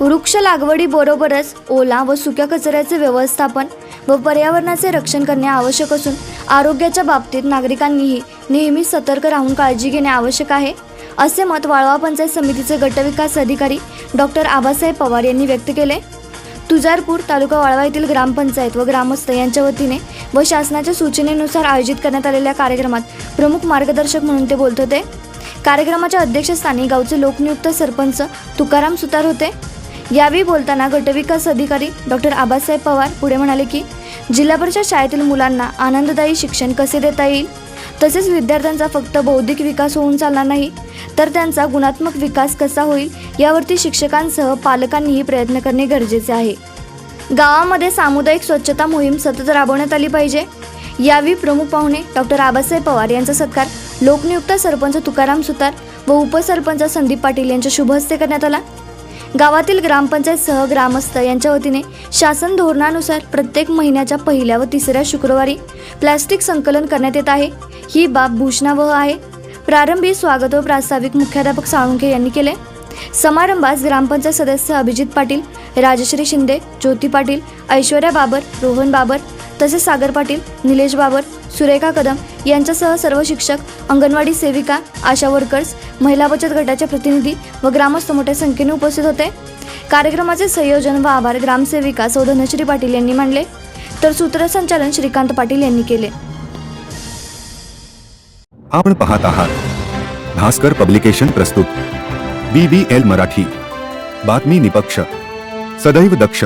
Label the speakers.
Speaker 1: वृक्ष लागवडीबरोबरच ओला व सुक्या कचऱ्याचे व्यवस्थापन व पर्यावरणाचे रक्षण करणे आवश्यक असून आरोग्याच्या बाबतीत नागरिकांनीही नेहमी सतर्क राहून काळजी घेणे आवश्यक आहे असे मत वाळवा पंचायत समितीचे गटविकास अधिकारी डॉक्टर आबासाहेब पवार यांनी व्यक्त केले. तुजारपूर तालुका वाळवा येथील ग्रामपंचायत व ग्रामस्थ यांच्या वतीने व शासनाच्या सूचनेनुसार आयोजित करण्यात आलेल्या कार्यक्रमात प्रमुख मार्गदर्शक म्हणून ते बोलत होते. कार्यक्रमाच्या अध्यक्षस्थानी गावचे लोकनियुक्त सरपंच तुकाराम सुतार होते. यावेळी बोलताना गटविकास अधिकारी डॉक्टर आबासाहेब पवार पुढे म्हणाले की जिल्हा परिषद शाळेतील मुलांना आनंददायी शिक्षण कसे देता येईल? तसेच विद्यार्थ्यांचा फक्त बौद्धिक विकास होऊन चालणार नाही तर त्यांचा गुणात्मक विकास कसा होईल यावरती शिक्षकांसह पालकांनीही प्रयत्न करणे गरजेचे आहे. गावामध्ये सामुदायिक स्वच्छता मोहीम सतत राबवण्यात आली पाहिजे. यावेळी प्रमुख पाहुणे डॉक्टर आबासाहेब पवार यांचा सत्कार लोकनियुक्त सरपंच तुकाराम सुतार व उपसरपंच संदीप पाटील यांच्या शुभ हस्ते करण्यात आला. गावातील ग्रामपंचायत सह ग्रामस्थ यांच्या वतीने शासन धोरणानुसार प्रत्येक महिन्याच्या पहिल्या व तिसऱ्या शुक्रवारी प्लॅस्टिक संकलन करण्यात येत आहे. ही बाब भूषणावह आहे. प्रारंभी स्वागत व प्रास्ताविक मुख्याध्यापक साळुंखे यांनी केले. समारंभास ग्रामपंचायत सदस्य अभिजित पाटील राजश्री शिंदे ज्योती पाटील ऐश्वर्या बाबर रोहन बाबर तसेच सागर पाटील निलेश बाबर सुरेखा कदम यांच्यासह सर्व शिक्षक अंगणवाडी सेविका आशा वर्कर्स महिला बचत गटाचे प्रतिनिधी व ग्रामस्थ मोठ्या संख्येने उपस्थित होते. कार्यक्रमाचे संयोजन व आभार ग्रामसेविका सौ धनश्री पाटील यांनी मानले तर सूत्रसंचालन श्रीकांत पाटील यांनी केले.
Speaker 2: आपण पाहत आहात. भास्कर पब्लिकेशन प्रस्तुत. B B L Marathi. बातमी निपक्ष. सदैव दक्ष.